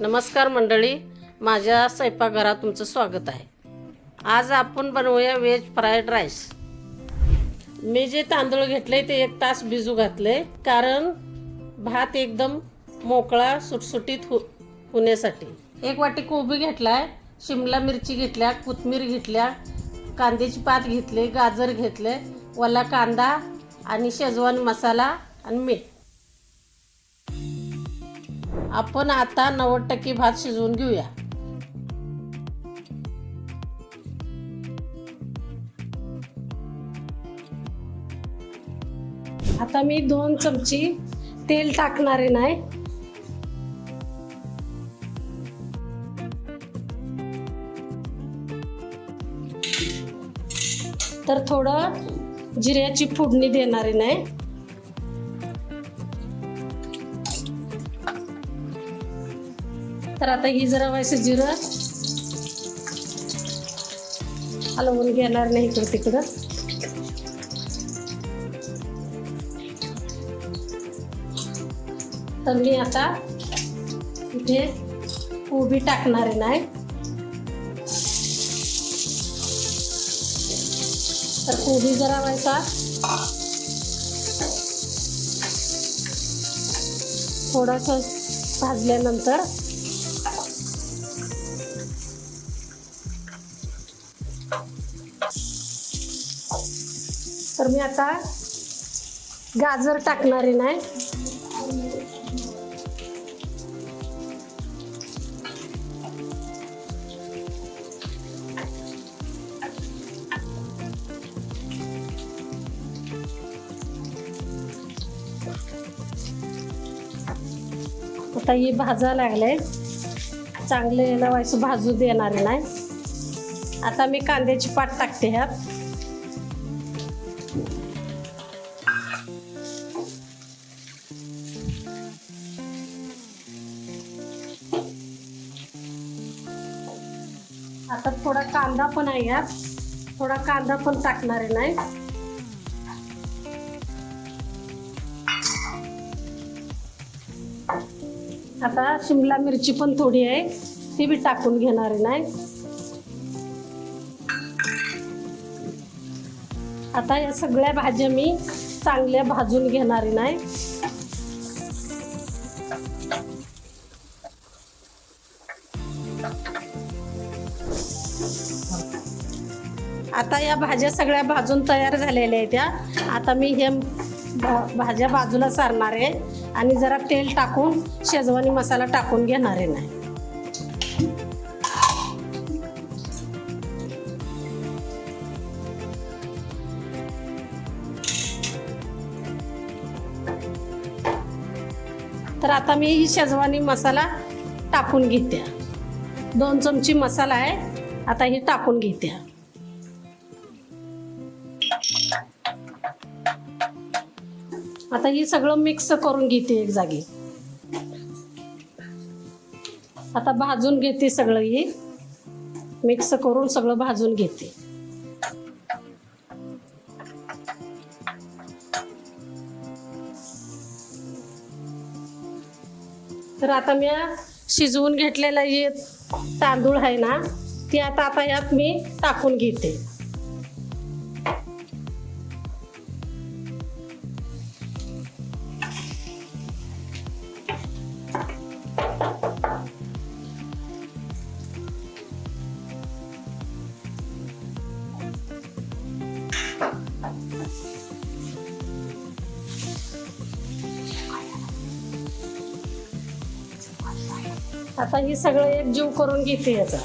नमस्कार मंडळी माझ्या स्वयंपाकघरात तुमचं स्वागत आहे. आज आपण बनवूया व्हेज फ्राईड राईस. मी जे तांदूळ घेतले ते एक तास भिजू घातले कारण भात एकदम मोकळा सुटसुटीत हो होण्यासाठी. एक वाटी कोबी घेतलाय शिमला मिरची घेतल्या कोथमीर घेतल्या कांद्याची पात घेतले गाजर घेतले वला कांदा आणि शेजवान मसाला आणि मीठ. आपण आता नव्वद टक्के भात शिजवून घेऊया. आता मी दोन चमची तेल टाकणार आहे नाही. तर थोडं जिऱ्याची फोडणी देणारे नाही. तर आता ही जरा व्हायचं जिरं. हलवून घेणार नाही इकडं तिकडं. तर मी आता इथे कोबी टाकणार आहे नाही तर कोबी जरा व्हायचा थोडंसं भाजल्यानंतर तर मी आता गाजर टाकणारे नाही आता हे भाजा लागले चांगले याला व्हायचं भाजू देणार नाही आता मी कांद्याची पाट टाकते ह्यात. आता थोडा कांदा पण आहे यात थोडा कांदा पण टाकणार आहे नाही. आता शिमला मिरची पण थोडी आहे. ती बी टाकून घेणार आहे नाही. आता या सगळ्या भाज्या मी चांगल्या भाजून घेणार आहे नाही. आता या भाज्या सगळ्या भाजून तयार झालेल्या आहेत त्या आता मी हे भा- भाज्या बाजूला सारणार आहे आणि जरा तेल टाकून शेजवानी मसाला टाकून घेणार आहे नाही तर आता मी ही शेजवानी मसाला टाकून घेते. दोन चमची मसाला आहे आता ही टाकून घेते. आता ही सगळं मिक्स करून घेते एक जागी. आता भाजून घेते सगळं ही. मिक्स करून सगळं भाजून घेते. तर आता मी शिजवून घेतलेलं हे तांदूळ आहे ना ते आता आता यात मी टाकून घेते. आता ही सगळं एक जीव करून घेते याचा.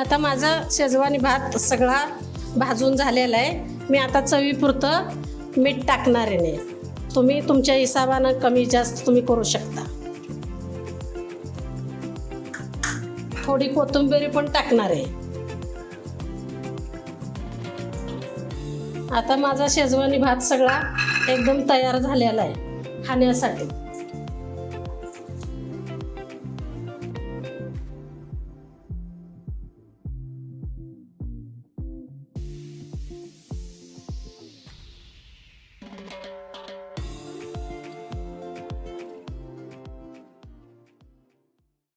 आता माझा शेजवानी भात सगळा भाजून झालेला आहे. मी आता चवीपुरतं मीठ टाकणार आहे नाही तुम्ही तुमच्या हिसाबानं कमी जास्त तुम्ही करू शकता. थोडी कोथिंबीर पण टाकणार आहे. आता माझा शेजवानी भात सगळा एकदम तयार झालेला आहे खाण्यासाठी.